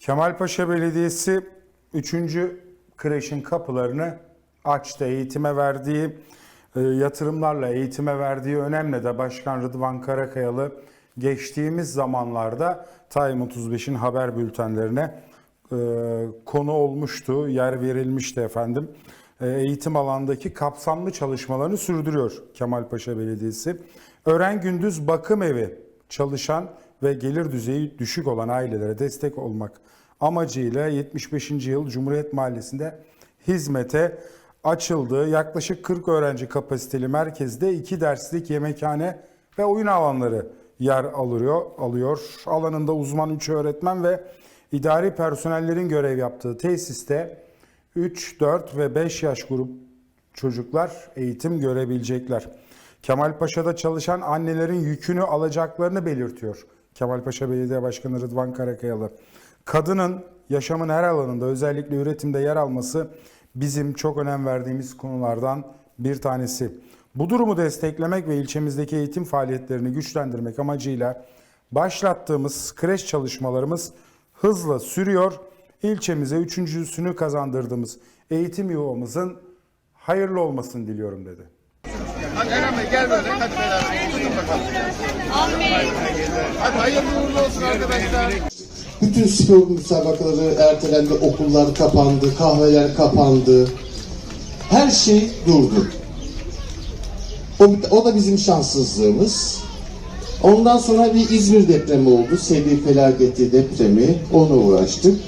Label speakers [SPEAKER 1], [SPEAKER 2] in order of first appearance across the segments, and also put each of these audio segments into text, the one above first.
[SPEAKER 1] Kemalpaşa Belediyesi 3. kreşin kapılarını açtı. Eğitime verdiği e, yatırımlarla, eğitime verdiği önemle de Başkan Rıdvan Karakayalı geçtiğimiz zamanlarda Time 35'in haber bültenlerine e, konu olmuştu, yer verilmişti efendim. E, eğitim alandaki kapsamlı çalışmalarını sürdürüyor Kemalpaşa Belediyesi. Öğren Gündüz Bakım Evi çalışan ve gelir düzeyi düşük olan ailelere destek olmak amacıyla 75. yıl Cumhuriyet Mahallesi'nde hizmete açıldı. Yaklaşık 40 öğrenci kapasiteli merkezde 2 derslik yemekhane ve oyun alanları yer alıyor. alıyor. Alanında uzman 3 öğretmen ve idari personellerin görev yaptığı tesiste 3, 4 ve 5 yaş grup çocuklar eğitim görebilecekler. Kemalpaşa'da çalışan annelerin yükünü alacaklarını belirtiyor. Kemalpaşa Belediye Başkanı Rıdvan Karakayalı. Kadının yaşamın her alanında özellikle üretimde yer alması bizim çok önem verdiğimiz konulardan bir tanesi. Bu durumu desteklemek ve ilçemizdeki eğitim faaliyetlerini güçlendirmek amacıyla başlattığımız kreş çalışmalarımız hızla sürüyor. İlçemize üçüncüsünü kazandırdığımız eğitim yuvamızın hayırlı olmasını diliyorum dedi.
[SPEAKER 2] Hadi Eren gel böyle hadi beraber tutun bakalım. Hadi hayırlı uğurlu olsun arkadaşlar.
[SPEAKER 3] Bütün spor müsabakaları ertelendi, okullar kapandı, kahveler kapandı. Her şey durdu. O, o da bizim şanssızlığımız. Ondan sonra bir İzmir depremi oldu. Seli felaketi depremi. Ona uğraştık.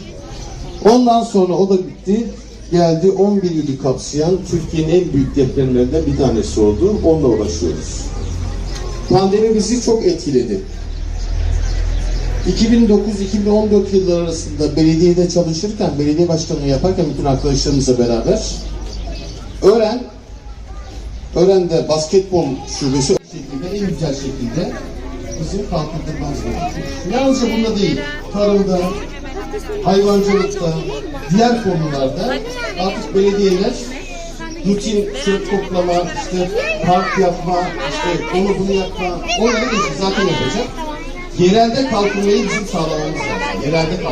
[SPEAKER 3] Ondan sonra o da bitti. Geldi 11 ili kapsayan Türkiye'nin en büyük depremlerinden bir tanesi oldu. Onunla uğraşıyoruz. Pandemi bizi çok etkiledi. 2009-2014 yılları arasında belediyede çalışırken, belediye başkanlığı yaparken bütün arkadaşlarımızla beraber öğren, öğrende basketbol şubesi şekilde, en güzel şekilde bizim kalkındırmamız gerekiyor. Yalnızca bunda değil, tarımda, hayvancılıkta, diğer konularda artık belediyeler rutin çöp toplama, işte park yapma, işte onu bunu yapma, onları zaten yapacak. Yerelde kalkınmayı bizim sağlamamız lazım. Yerelde kalkınmayı.